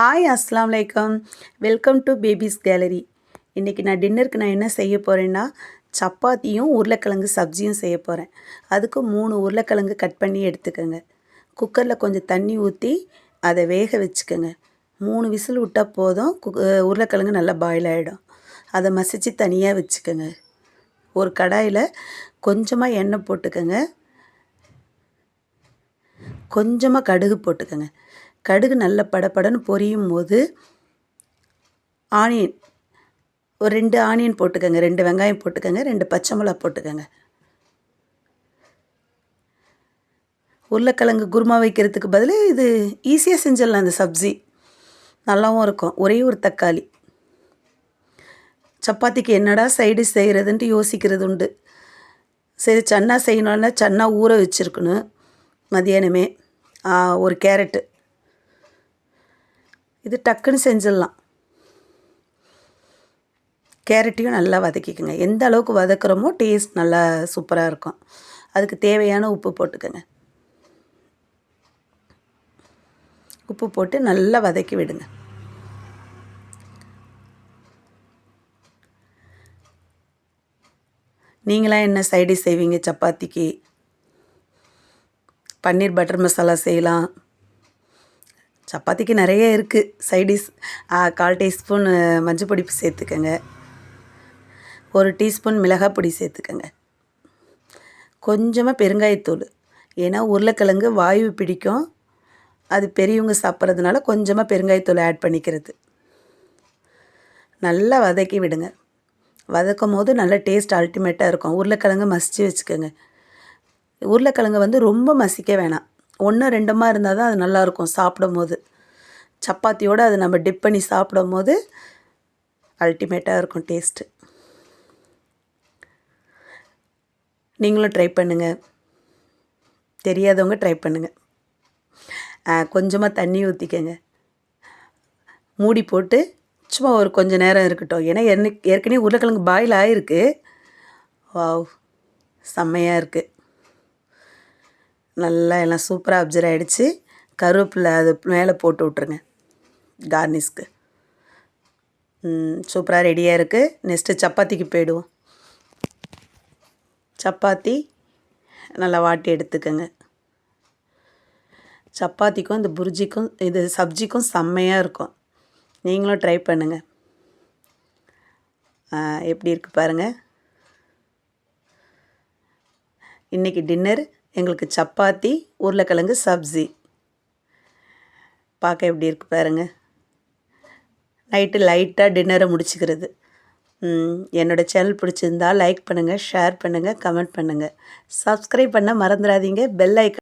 Hi அஸ்லாம் வலைக்கம் welcome to babies gallery இன்றைக்கி நான் டின்னருக்கு நான் என்ன செய்ய போகிறேன்னா சப்பாத்தியும் உருளைக்கிழங்கு சப்ஜியும் செய்ய போகிறேன் அதுக்கு மூணு உருளைக்கிழங்கு கட் பண்ணி எடுத்துக்கோங்க. குக்கரில் கொஞ்சம் தண்ணி ஊற்றி அதை வேக வச்சுக்கோங்க. மூணு விசில் விட்டால் போதும் குக் உருளைக்கிழங்கு நல்லா பாயில் ஆகிடும் அதை மசித்து தனியாக வச்சுக்கோங்க. ஒரு கடாயில் கொஞ்சமாக எண்ணெய் போட்டுக்கோங்க. கொஞ்சமாக கடுகு போட்டுக்கோங்க. கடுகு நல்ல படப்படன்னு பொரியும் போது ஆனியன் ஒரு ரெண்டு ஆனியன் போட்டுக்கோங்க ரெண்டு வெங்காயம் போட்டுக்கோங்க ரெண்டு பச்சை மிளகா போட்டுக்கோங்க. உருளைக்கிழங்கு குருமா வைக்கிறதுக்கு பதில் இது ஈஸியாக செஞ்சிடலாம் அந்த சப்ஜி. நல்லாவும் இருக்கும் ஒரே ஒரு தக்காளி. சப்பாத்திக்கு என்னடா சைடு செய்கிறதுன்ட்டு யோசிக்கிறது உண்டு. சரி சன்னா செய்யணுன்னா சன்னா ஊற வச்சுருக்கணும் மதியானமே. ஒரு கேரட்டு. இது டக்குன்னு செஞ்சிடலாம். கேரட்டையும் நல்லா வதக்கிக்கோங்க. எந்த அளவுக்கு வதக்குறோமோ டேஸ்ட் நல்லா சூப்பராக இருக்கும். அதுக்கு தேவையான உப்பு போட்டுக்கோங்க. உப்பு போட்டு நல்லா வதக்கி விடுங்க. நீங்களாம் என்ன சைடி செய்வீங்க? சப்பாத்திக்கு? பன்னீர் பட்டர் மசாலா செய்யலாம். சப்பாத்திக்கு நிறைய இருக்குது சைடிஷ் கால் டீஸ்பூன் மஞ்சள் பொடி சேர்த்துக்கோங்க. ஒரு டீஸ்பூன் மிளகாய் பொடி சேர்த்துக்கங்க. கொஞ்சமாக பெருங்காயத்தூள். ஏன்னா உருளைக்கிழங்கு வாயு பிடிக்கும். அது பெரியவங்க சாப்பிட்றதுனால கொஞ்சமாக பெருங்காயத்தூள் ஆட் பண்ணிக்கிறது. நல்லா வதக்கி விடுங்க. வதக்கும் போது நல்ல டேஸ்ட் அல்டிமேட்டாக இருக்கும். உருளைக்கிழங்கு மசித்து வச்சுக்கோங்க. உருளைக்கிழங்கு வந்து ரொம்ப மசிக்க வேணாம். ஒன்று ரெண்டுமா இருந்தால் தான் அது நல்லாயிருக்கும் சாப்பிடும் போது சப்பாத்தியோடு அதை நம்ம டிப் பண்ணி சாப்பிடும் போது அல்டிமேட்டாக இருக்கும் டேஸ்ட்டு நீங்களும் ட்ரை பண்ணுங்கள் தெரியாதவங்க ட்ரை பண்ணுங்கள் கொஞ்சமாக தண்ணி ஊற்றிக்கங்க மூடி போட்டு சும்மா ஒரு கொஞ்சம் நேரம் இருக்கட்டும். ஏன்னா என்ன ஏற்கனவே உருளைக்கிழங்கு பாயில் ஆகிருக்கு வாவ் செம்மையாக இருக்குது நல்லா எல்லாம் சூப்பராக அப்சர் ஆகிடுச்சு கருவேப்பிலை அது மேலே போட்டு விட்ருங்க கார்னிஷ்க்கு சூப்பராக ரெடியாக இருக்குது நெக்ஸ்ட்டு சப்பாத்திக்கு போயிடுவோம். சப்பாத்தி நல்லா வாட்டி எடுத்துக்கோங்க. சப்பாத்திக்கும் இந்த புர்ஜிக்கும் இது சப்ஜிக்கும் செம்மையாக இருக்கும். நீங்களும் ட்ரை பண்ணுங்கள் எப்படி இருக்குது பாருங்கள் இன்றைக்கி டின்னர் எங்களுக்கு சப்பாத்தி உருளைக்கிழங்கு சப்ஜி. பார்க்க எப்படி இருக்குது பாருங்கள் நைட்டு லைட்டாக டின்னரை முடிச்சுக்கிறது. என்னோடய சேனல் பிடிச்சிருந்தா லைக் பண்ணுங்கள் ஷேர் பண்ணுங்கள் கமெண்ட் பண்ணுங்கள் சப்ஸ்கிரைப் பண்ண மறந்துடாதீங்க. Bell icon